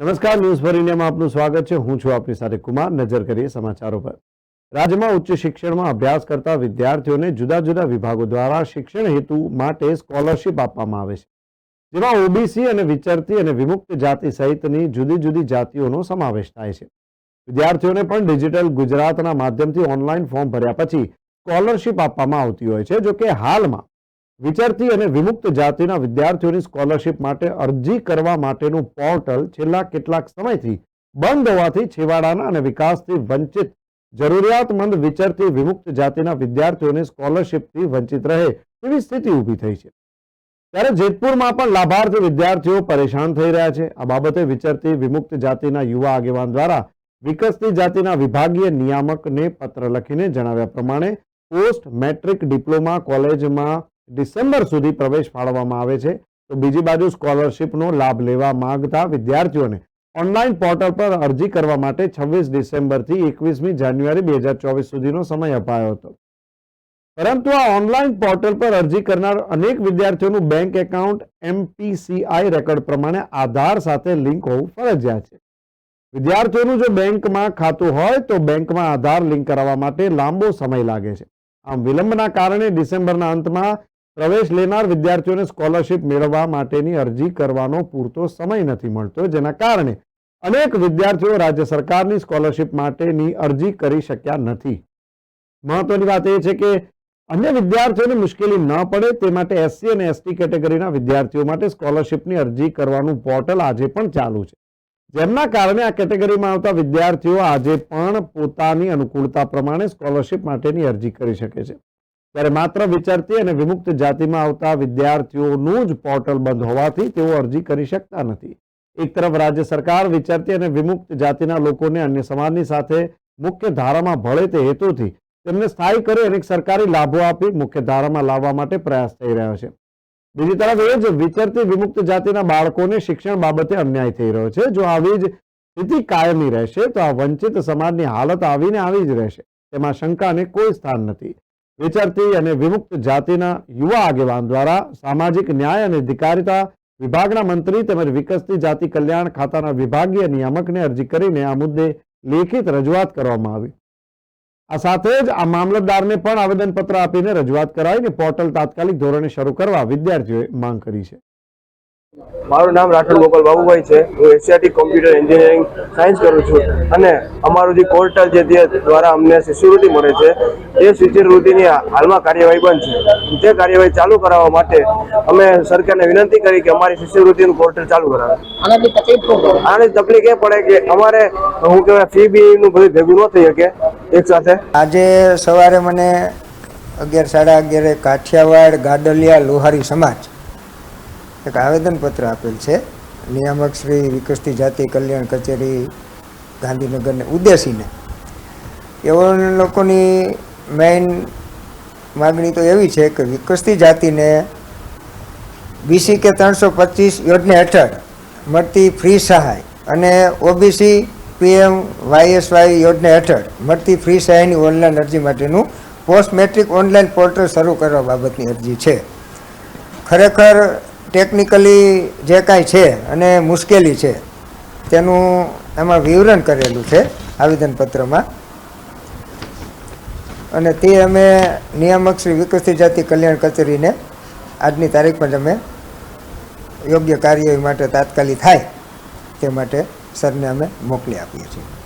નમસ્કાર news for ઇન્ડિયામાં આપનું સ્વાગત છે. હું છું આપની સાથે કુમાર. નજર કરીએ સમાચારો પર. રાજ્યમાં ઉચ્ચ શિક્ષણમાં અભ્યાસ કરતા વિદ્યાર્થીઓને જુદા જુદા વિભાગો દ્વારા શિક્ષણ હેતુ માટે સ્કોલરશિપ આપવામાં આવે છે. જેમાં ઓબીસી અને વિચરતી અને વિમુક્ત જાતિ સહિતની જુદી જુદી જાતિઓનો સમાવેશ થાય છે. વિદ્યાર્થીઓને પણ ડિજિટલ ગુજરાતના માધ્યમથી ઓનલાઈન ફોર્મ ભર્યા પછી સ્કોલરશિપ આપવામાં આવતી હોય છે જો કે હાલમાં વિચરતી અને વિમુક્ત જાતિના વિદ્યાર્થીઓની સ્કોલરશિપ માટે અરજી કરવા માટેનું પોર્ટલ છેલ્લા કેટલાક સમયથી બંધ હોવાથી છેવાડાના અને વિકાસથી વંચિત જરૂરિયાતમંદ વિચરતી વિમુક્ત જાતિના વિદ્યાર્થીઓને સ્કોલરશિપથી વંચિત રહે તેવી સ્થિતિ ઊભી થઈ છે. ત્યારે જેતપુરમાં પણ લાભાર્થી વિદ્યાર્થીઓ પરેશાન થઈ રહ્યા છે. આ બાબતે વિચરતી વિમુક્ત જાતિના યુવા આગેવાન દ્વારા વિકસતી જાતિના વિભાગીય નિયામકને પત્ર લખીને જણાવ્યા પ્રમાણે પોસ્ટ મેટ્રિક ડિપ્લોમા કોલેજમાં ડિસેમ્બર સુધી પ્રવેશ ફાળવવામાં આવે છે. તો બીજી બાજુ સ્કોલરશિપનો લાભ લેવા માંગતા વિદ્યાર્થીઓને ઓનલાઈન પોર્ટલ પર અરજી કરવા માટે છવ્વીસ ડિસેમ્બરથી એકવીસમી જાન્યુઆરી બે હજાર ચોવીસ સુધીનો સમય અપાયો હતો. પરંતુ આ ઓનલાઈન પોર્ટલ પર અરજી કરનાર અનેક વિદ્યાર્થીઓનું બેંક એકાઉન્ટ એમપીસીઆઈ રેકોર્ડ પ્રમાણે આધાર સાથે લિંક હોવું ફરજિયાત છે. વિદ્યાર્થીઓનું જો બેંકમાં ખાતું હોય તો બેંકમાં આધાર લિંક કરાવવા માટે લાંબો સમય લાગે છે. આમ વિલંબના કારણે ડિસેમ્બરના અંતમાં પ્રવેશ લેનાર વિદ્યાર્થીઓને સ્કોલરશિપ મેળવવા માટેની અરજી કરવાનો પૂરતો સમય નથી મળતો, જેના કારણે અનેક વિદ્યાર્થીઓ રાજ્ય સરકારની સ્કોલરશિપ માટેની અરજી કરી શક્યા નથી. મહત્વની વાત એ છે કે અન્ય વિદ્યાર્થીઓને મુશ્કેલી ન પડે, તે માટે એસસી અને એસટી કેટેગરીના વિદ્યાર્થીઓ માટે સ્કોલરશિપની અરજી કરવાનું પોર્ટલ આજે પણ ચાલુ છે. જેમના કારણે આ કેટેગરીમાં આવતા વિદ્યાર્થીઓ આજે પણ પોતાની અનુકૂળતા પ્રમાણે સ્કોલરશિપ માટેની અરજી કરી શકે છે. ત્યારે માત્ર વિચારતી અને વિમુક્ત જાતિમાં આવતા વિદ્યાર્થીઓનું જ પોર્ટલ બંધ હોવાથી તેઓ અરજી કરી શકતા નથી. એક તરફ રાજ્ય સરકાર વિચારતી અને વિમુક્ત જાતિના લોકોને અન્ય સમાજની સાથે મુખ્ય ધારામાં ભળે તે હેતુથી તેમને સ્થાયી કરી અનેક સરકારી લાભો આપી મુખ્ય ધારામાં લાવવા માટે પ્રયાસ થઈ રહ્યો છે. બીજી તરફ એ જ વિચરતી વિમુક્ત જાતિના બાળકોને શિક્ષણ બાબતે અન્યાય થઈ રહ્યો છે. જો આવી જ સ્થિતિ કાયમી રહેશે તો આ વંચિત સમાજની હાલત આવીને આવી જ રહેશે. તેમાં શંકાને કોઈ સ્થાન નથી. વિચરતી અને વિમુક્ત જાતિના યુવા આગેવાન દ્વારા સામાજિક ન્યાય અને અધિકારિતા વિભાગના મંત્રી તેમજ વિકસતી જાતિ કલ્યાણ ખાતાના વિભાગીય નિયામકને અરજી કરીને આ મુદ્દે લેખિત રજૂઆત કરવામાં આવી. આ સાથે જ આ મામલતદારને પણ આવેદનપત્ર આપીને રજૂઆત કરાવીને પોર્ટલ તાત્કાલિક ધોરણે શરૂ કરવા વિદ્યાર્થીઓએ માંગ કરી છે. મારું નામ રાઠોડ ગોપાલ બાબુભાઈ છે. હું એશિયાટિક કોમ્પ્યુટર એન્જિનિયરિંગ સાયન્સ કરું છું. અને અમારું જે પોર્ટલ છે તે દ્વારા અમને શિષ્યવૃત્તિ મળે છે. એ શિષ્યવૃત્તિની હાલમાં કાર્યવાહી બંધ છે. તે કાર્યવાહી ચાલુ કરાવવા માટે અમે સરકારને વિનંતી કરી કે અમારી શિષ્યવૃત્તિનું પોર્ટલ ચાલુ કરાવે. આની તકલીફ એ પડે કે અમારે હું કહેવાય ફી બી નું બધું ભેગું ન થઈ શકે એક સાથે. આજે સવારે મને અગિયાર સાડા અગિયારે કાઠિયાવાડ ગાડલિયા લોહારી સમાજ એક આવેદનપત્ર આપેલ છે. નિયામક શ્રી વિકસતી જાતિ કલ્યાણ કચેરી ગાંધીનગરને ઉદ્દેશીને. એવો લોકોની મેઇન માગણી તો એવી છે કે વિકસતી જાતિને બીસી કે ત્રણસો પચીસ યોજના હેઠળ મળતી ફ્રી સહાય અને ઓબીસી પીએમ વાયએસવાય યોજના હેઠળ મળતી ફ્રી સહાયની ઓનલાઈન અરજી માટેનું પોસ્ટ મેટ્રિક ઓનલાઈન પોર્ટલ શરૂ કરવા બાબતની અરજી છે. ખરેખર ટેકનિકલી જે કાંઈ છે અને મુશ્કેલી છે, તેનું એમાં વિવરણ કરેલું છે આવેદનપત્રમાં. અને તે અમે નિયામક શ્રી વિકસિત જાતિ કલ્યાણ કચેરીને આજની તારીખમાં અમે યોગ્ય કાર્યવાહી માટે તાત્કાલિક થાય તે માટે સરને અમે મોકલી આપીએ છીએ.